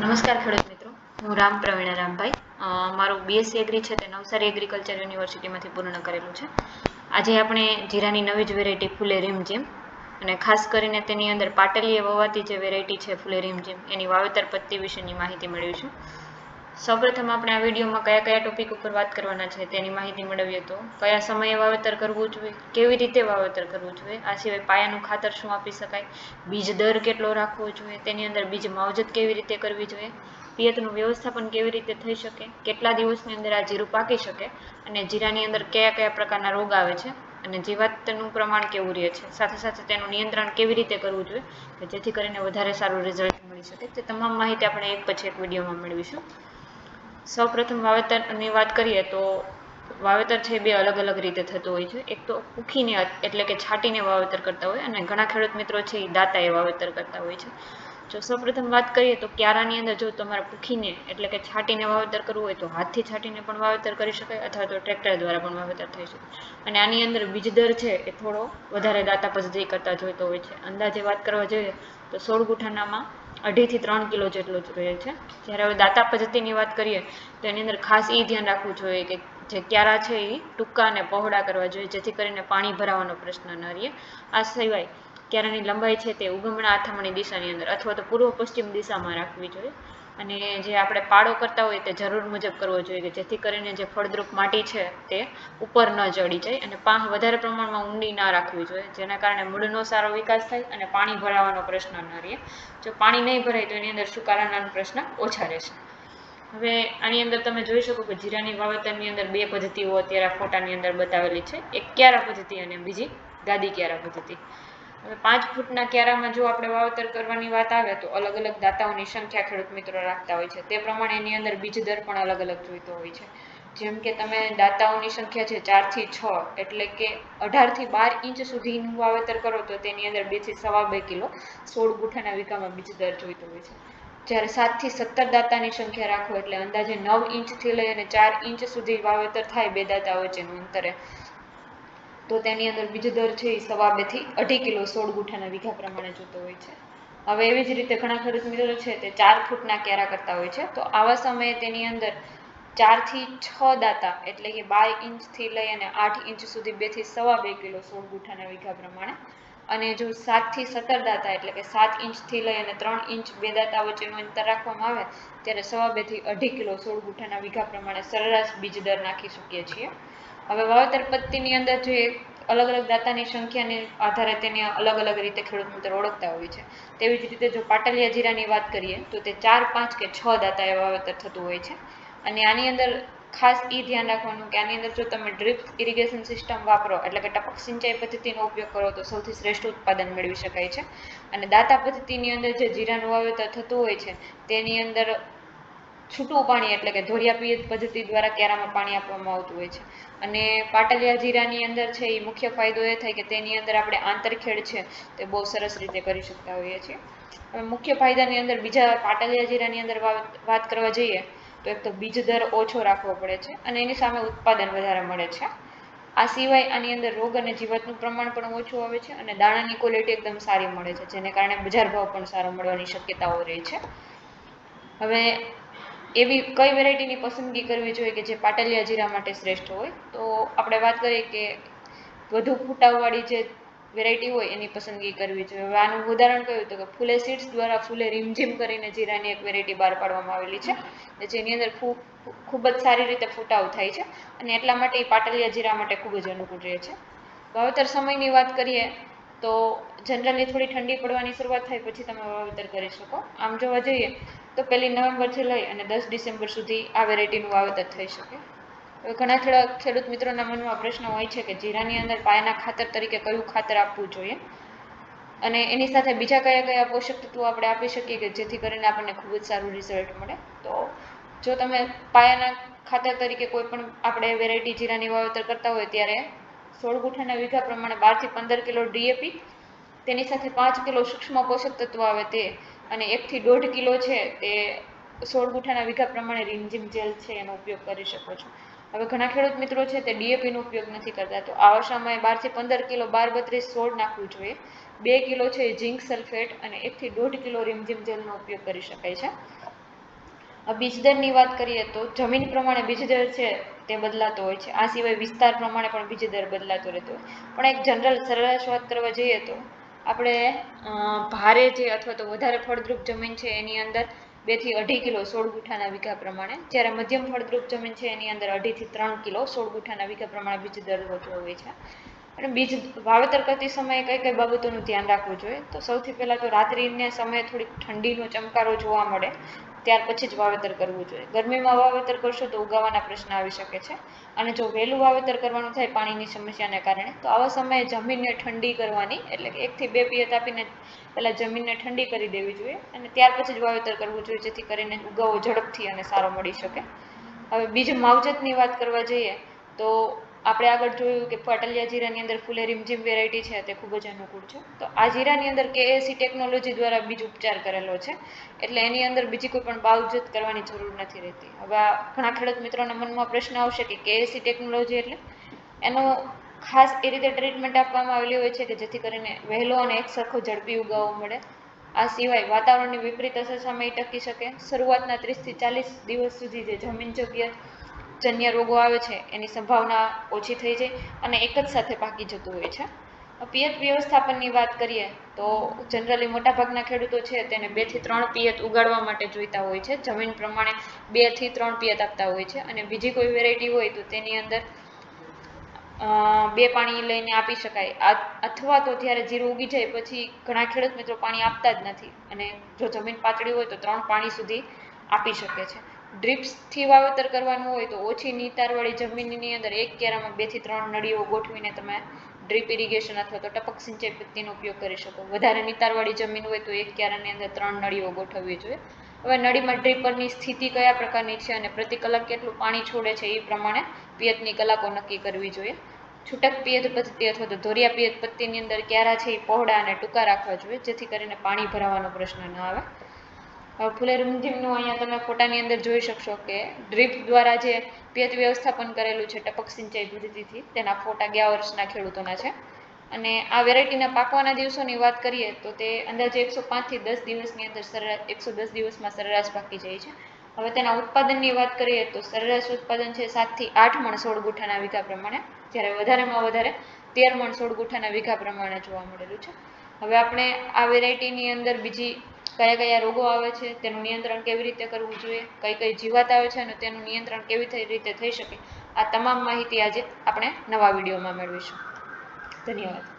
નમસ્કાર ખેડૂત મિત્રો, હું રામ પ્રવીણા રામભાઈ. મારું બીએસસી એગ્રી છે તે નવસારી એગ્રીકલ્ચર યુનિવર્સિટીમાંથી પૂર્ણ કરેલું છે. આજે આપણે જીરાની નવી જ વેરાયટી ફૂલે રીમઝીમ અને ખાસ કરીને તેની અંદર પાટલીએ વવાતી જે વેરાયટી છે ફૂલે રીમઝીમ એની વાવેતર પદ્ધતિ વિશેની માહિતી મેળવીશું. સૌપ્રથમ આપણે આ વિડીયોમાં કયા કયા ટોપિક ઉપર વાત કરવાના છે તેની માહિતી મેળવીએ તો કયા સમયે વાવેતર કરવું જોઈએ, કેવી રીતે વાવેતર કરવું જોઈએ, આ સિવાય પાયાનું ખાતર શું આપી શકાય, બીજ દર કેટલો રાખવો જોઈએ, તેની અંદર બીજ માવજત કેવી રીતે કરવી જોઈએ, પિયતનું વ્યવસ્થાપન કેવી રીતે થઈ શકે, કેટલા દિવસની અંદર આ જીરું પાકી શકે, અને જીરાની અંદર કયા કયા પ્રકારના રોગ આવે છે, અને જીવાતનું પ્રમાણ કેવું રહે છે, સાથે સાથે તેનું નિયંત્રણ કેવી રીતે કરવું જોઈએ, કે જેથી કરીને વધારે સારું રિઝલ્ટ મળી શકે, તે તમામ માહિતી આપણે એક પછી એક વિડીયોમાં મેળવીશું. સૌપ્રથમ વાવેતરની વાત કરીએ તો વાવેતર છે બે અલગ અલગ રીતે થતું હોય છે. એક તો ઉખીને એટલે કે છાંટીને વાવેતર કરતા હોય અને ઘણા ખેડૂત મિત્રો છે એ દાતાએ વાવેતર કરતા હોય છે. જો સૌપ્રથમ વાત કરીએ તો ક્યારાની અંદર જો તમારે પૂખીને એટલે કે છાંટીને વાવેતર કરવું હોય તો હાથથી છાંટીને પણ વાવેતર કરી શકાય અથવા તો ટ્રેક્ટર દ્વારા પણ વાવેતર થઈ શકે. અને આની અંદર બીજ દર છે એ થોડો વધારે દાતા પદ્ધતિ કરતા જોઈતો હોય છે. અંદાજે વાત કરવા જોઈએ તો સોળ ગુઠાનામાં અઢીથી ત્રણ કિલો જેટલો જ રહે છે. જ્યારે હવે દાતા પદ્ધતિની વાત કરીએ, તો એની અંદર ખાસ એ ધ્યાન રાખવું જોઈએ કે જે ક્યારા છે એ ટૂંકા અને પહોળા કરવા જોઈએ, જેથી કરીને પાણી ભરાવાનો પ્રશ્ન ન રહે. આ સિવાય ક્યારાની લંબાઈ છે તે ઉગમણા આથમણી દિશાની અંદર અથવા તો પૂર્વ પશ્ચિમ દિશામાં રાખવી જોઈએ. અને જે આપણે પાડો કરતા હોય તે જરૂર મુજબ કરવો જોઈએ કે જેથી કરીને જે ફળદ્રુપ માટી છે તે ઉપર ન ચડી જાય અને પાંખ વધારે પ્રમાણમાં ઊંડી ના રાખવી જોઈએ, જેના કારણે મૂળનો સારો વિકાસ થાય અને પાણી ભરાવાનો પ્રશ્ન ન રહે. જો પાણી નહીં ભરાય તો એની અંદર સુકારાના પ્રશ્ન ઓછા રહેશે. હવે આની અંદર તમે જોઈ શકો કે જીરાની વાવેતરની અંદર બે પદ્ધતિઓ અત્યારે ફોટાની અંદર બતાવેલી છે. એક ક્યારા પદ્ધતિ અને બીજી ગાદી ક્યારા પદ્ધતિ. હવે પાંચ ફૂટના ક્યારામાં જો આપણે વાવેતર કરવાની વાત આવે તો અલગ અલગ દાતાઓની સંખ્યા ખેડૂત મિત્રો રાખતા હોય છે. તે પ્રમાણે એની અંદર બીજ દર પણ અલગ અલગ જોઈતો હોય છે. જેમ કે તમે દાતાઓની સંખ્યા છે ચારથી છ, એટલે કે અઢારથી બાર ઇંચ સુધીનું વાવેતર કરો તો તેની અંદર બેથી સવા બે કિલો સોળ ગુઠાના વીઘામાં બીજ દર જોઈતો હોય છે. જ્યારે સાતથી સત્તર દાતાની સંખ્યા રાખો એટલે અંદાજે નવ ઇંચથી લઈ અને ચાર ઇંચ સુધી વાવેતર થાય બે દાતા વચ્ચેનું અંતરે. તો તેની અંદર બીજ દર છે એ સવા બેથી અઢી કિલો સોળ ગુઠાના વીઘા પ્રમાણે જોતો હોય છે. હવે એવી જ રીતે ઘણા ખેડૂત મિત્રો છે તે ચાર ફૂટના કેરા કરતા હોય છે. તો આવા સમયે તેની અંદર ચારથી છ દાતા એટલે કે બાર ઇંચથી લઈ અને આઠ ઇંચ સુધી બેથી સવા બે કિલો સોળ ગુઠાના વીઘા પ્રમાણે. અને જો સાતથી સત્તર દાતા એટલે કે સાત ઇંચથી લઈ અને ત્રણ ઇંચ બે દાતા વચ્ચેનું અંતર રાખવામાં આવે, ત્યારે સવા બેથી અઢી કિલો સોળ ગુઠાના વીઘા પ્રમાણે સરેરાશ બીજ દર નાખી શકીએ છીએ. હવે વાવેતર પદ્ધતિની અંદર જે અલગ અલગ દાતાની સંખ્યાને આધારે તેને અલગ અલગ રીતે ખેડૂત મિત્ર ઓળખતા હોય છે. તેવી જ રીતે જો પાટલિયા જીરાની વાત કરીએ, તો તે ચાર, પાંચ કે છ દાતાએ વાવેતર થતું હોય છે. અને આની અંદર ખાસ એ ધ્યાન રાખવાનું કે આની અંદર જો તમે ડ્રીપ ઇરિગેશન સિસ્ટમ વાપરો, એટલે કે ટપક સિંચાઈ પદ્ધતિનો ઉપયોગ કરો, તો સૌથી શ્રેષ્ઠ ઉત્પાદન મેળવી શકાય છે. અને દાતા પદ્ધતિની અંદર જે જીરાનું વાવેતર થતું હોય છે, તેની અંદર છૂટું પાણી એટલે કે ધોળિયા પિયત પદ્ધતિ દ્વારા કેરામાં પાણી આપવામાં આવતું હોય છે. અને પાટલિયા જીરાની અંદર છે એ મુખ્ય ફાયદો એ થાય કે તેની અંદર આપણે આંતરખેડ છે તે બહુ સરસ રીતે કરી શકતા હોઈએ છીએ. હવે મુખ્ય ફાયદાની અંદર બીજા પાટલિયા જીરાની અંદર વાત કરવા જઈએ, તો એક તો બીજ દર ઓછો રાખવો પડે છે અને એની સામે ઉત્પાદન વધારે મળે છે. આ સિવાય આની અંદર રોગ અને જીવાતનું પ્રમાણ પણ ઓછું આવે છે અને દાણાની ક્વોલિટી એકદમ સારી મળે છે, જેને કારણે બજાર ભાવ પણ સારો મળવાની શક્યતાઓ રહે છે. હવે એવી કઈ વેરાયટીની પસંદગી કરવી જોઈએ કે જે પાટલિયા જીરા માટે શ્રેષ્ઠ હોય? તો આપણે વાત કરીએ કે વધુ ફૂટાવવાળી જે વેરાયટી હોય એની પસંદગી કરવી જોઈએ. હવે આનું ઉદાહરણ કયું તો કે ફૂલે સીડ્સ દ્વારા ફૂલે રીમઝીમ કરીને જીરાની એક વેરાયટી બહાર પાડવામાં આવેલી છે. જેની અંદર ખૂબ ખૂબ જ સારી રીતે ફૂટાવ થાય છે. અને એટલા માટે એ પાટલિયા જીરા માટે ખૂબ જ અનુકૂળ રહે છે. વાવેતર સમયની વાત કરીએ તો જનરલી થોડી ઠંડી પડવાની શરૂઆત થાય પછી તમે વાવેતર કરી શકો. આમ જોવા જઈએ તો પહેલી નવેમ્બરથી લઈ અને દસ ડિસેમ્બર સુધી આ વેરાયટીનું વાવેતર થઈ શકે. હવે ઘણા થોડા ખેડૂત મિત્રોના મનમાં પ્રશ્ન હોય છે કે જીરાની અંદર પાયાના ખાતર તરીકે કયું ખાતર આપવું જોઈએ? અને એની સાથે બીજા કયા કયા પોષક તત્વો આપણે આપી શકીએ કે જેથી કરીને આપણને ખૂબ જ સારું રિઝલ્ટ મળે? તો જો તમે પાયાના ખાતર તરીકે કોઈ પણ આપણે વેરાયટી જીરાની વાવેતર કરતા હોય ત્યારે સોળ ગુઠાના વીઘા પ્રમાણે બારથી પંદર કિલો ડીએપી તેની સાથે પાંચ કિલો સૂક્ષ્મ પોષક તત્વો આવે તે, અને એકથી દોઢ કિલો છે તે સોળ ગુઠાના વીઘા પ્રમાણે રીમઝીમ જેલ છે એનો ઉપયોગ કરી શકો છો. હવે ઘણા ખેડૂત મિત્રો છે તે ડીએપીનો ઉપયોગ નથી કરતા, તો આવા સમયે બારથી પંદર કિલો બાર બત્રીસ સોળ નાખવું જોઈએ. બે કિલો છે ઝીંક સલ્ફેટ અને એકથી દોઢ કિલો રીમઝીમ જેલનો ઉપયોગ કરી શકાય છે. બીજદરની વાત કરીએ તો જમીન પ્રમાણે બીજદર છે તે બદલાતો હોય છે. આ સિવાય વિસ્તાર પ્રમાણે પણ બીજદર બદલાતો રહેતો હોય. પણ એક જનરલ સરેરાશ વાત કરવા જઈએ તો આપણે ભારે જે અથવા તો વધારે ફળદ્રુપ જમીન છે એની અંદર બેથી અઢી કિલો સોળ ગુઠાના વીઘા પ્રમાણે. જ્યારે મધ્યમ ફળદ્રુપ જમીન છે એની અંદર અઢીથી ત્રણ કિલો સોળ ગુઠાના વીઘા પ્રમાણે બીજ દર હોતો હોય છે. અને બીજ વાવેતર કરતી સમયે કઈ કઈ બાબતોનું ધ્યાન રાખવું જોઈએ? તો સૌથી પહેલાં તો રાત્રિને સમયે થોડીક ઠંડીનો ચમકારો જોવા મળે. ત્યાર પછી જ વાવેતર કરવું જોઈએ. ગરમીમાં વાવેતર કરશો તો ઉગાવાના પ્રશ્ન આવી શકે છે. અને જો વહેલું વાવેતર કરવાનું થાય પાણીની સમસ્યાને કારણે, તો આવા સમયે જમીનને ઠંડી કરવાની, એટલે કે એકથી બે પિયત આપીને પહેલાં જમીનને ઠંડી કરી દેવી જોઈએ અને ત્યાર પછી જ વાવેતર કરવું જોઈએ, જેથી કરીને ઉગાવો ઝડપથી અને સારો મળી શકે. હવે બીજી માવજતની વાત કરવા જઈએ, તો આપણે આગળ જોયું કે પાટલિયા જીરાની અંદર ફૂલે રીમઝીમ વેરાયટી છે, તે ખૂબ જ અનુકૂળ છે. તો આ જીરાની અંદર કેએસી ટેકનોલોજી દ્વારા બીજ ઉપચાર કરેલો છે. એટલે એની અંદર બીજી કોઈ પણ બાવજત કરવાની જરૂર નથી રહેતી. હવે આ ઘણા ખેડૂત મિત્રોના મનમાં પ્રશ્ન આવશે કે કેએસી ટેકનોલોજી એટલે? એનો ખાસ એ રીતે ટ્રીટમેન્ટ આપવામાં આવેલી હોય છે કે જેથી કરીને વહેલો અને એક સરખો ઝડપી ઉગાવો મળે. આ સિવાય વાતાવરણની વિપરીત અસર સામે ટકી શકે. શરૂઆતના ત્રીસથી ચાલીસ દિવસ સુધી જે જમીન જગ્યા જન્ય રોગો આવે છે, એની સંભાવના ઓછી થઈ જાય અને એક જ સાથે પાકી જતું હોય છે. પિયત વ્યવસ્થાપનની વાત કરીએ તો જનરલી મોટાભાગના ખેડૂતો છે તેને બેથી ત્રણ પિયત ઉગાડવા માટે જોઈતા હોય છે. જમીન પ્રમાણે બેથી ત્રણ પિયત આપતા હોય છે અને બીજી કોઈ વેરાયટી હોય તો તેની અંદર બે પાણી લઈને આપી શકાય. અથવા તો ત્યારે જીરું ઉગી જાય પછી ઘણા ખેડૂત મિત્રો પાણી આપતા જ નથી અને જો જમીન પાતળી હોય તો ત્રણ પાણી સુધી આપી શકે છે. ડ્રીપ્સથી વાવેતર કરવાનું હોય તો ઓછી નીતારવાળી જમીનની અંદર એક કેરામાં બેથી ત્રણ નળીઓ ગોઠવીને તમે ડ્રીપ ઇરિગેશન અથવા તો ટપક સિંચાઈ પદ્ધતિનો ઉપયોગ કરી શકો. વધારે નિતારવાળી જમીન હોય તો એક ક્યારાની અંદર ત્રણ નળીઓ ગોઠવવી જોઈએ. હવે નળીમાં ડ્રીપરની સ્થિતિ કયા પ્રકારની છે અને પ્રતિ કલાક કેટલું પાણી છોડે છે એ પ્રમાણે પિયતની કલાકો નક્કી કરવી જોઈએ. છૂટક પિયત પદ્ધતિ અથવા તો ધોરિયા પિયત પદ્ધતિની અંદર ક્યારા છે એ પહોળા અને ટૂંકા રાખવા જોઈએ, જેથી કરીને પાણી ભરાવાનો પ્રશ્ન ન આવે. હવે ફૂલે અહીંયા તમે ફોટાની અંદર જોઈ શકશો કે ડ્રીપ દ્વારા જે પિયત વ્યવસ્થાપન કરેલું છે, ટપક સિંચાઈ પદ્ધતિથી, તેના ફોટા ગયા વર્ષના ખેડૂતોના છે. અને આ વેરાયટીના પાકવાના દિવસોની વાત કરીએ તો તે અંદાજે એકસો પાંચથી દસ દિવસની અંદર સરેરાશ, એકસો દસ દિવસમાં સરેરાશ પાકી જાય છે. હવે તેના ઉત્પાદનની વાત કરીએ તો સરેરાશ ઉત્પાદન છે સાતથી આઠ મણ સોળ ગુઠાના વીઘા પ્રમાણે. જ્યારે વધારેમાં વધારે તેર મણ સોળ ગુઠાના વીઘા પ્રમાણે જોવા મળેલું છે. હવે આપણે આ વેરાયટીની અંદર બીજી કયા કયા રોગો આવે છે, તેનું નિયંત્રણ કેવી રીતે કરવું જોઈએ, કઈ કઈ જીવાત આવે છે અને તેનું નિયંત્રણ કેવી રીતે થઈ શકે, આ તમામ માહિતી આજે આપણે નવા વિડીયોમાં મેળવીશું. ધન્યવાદ.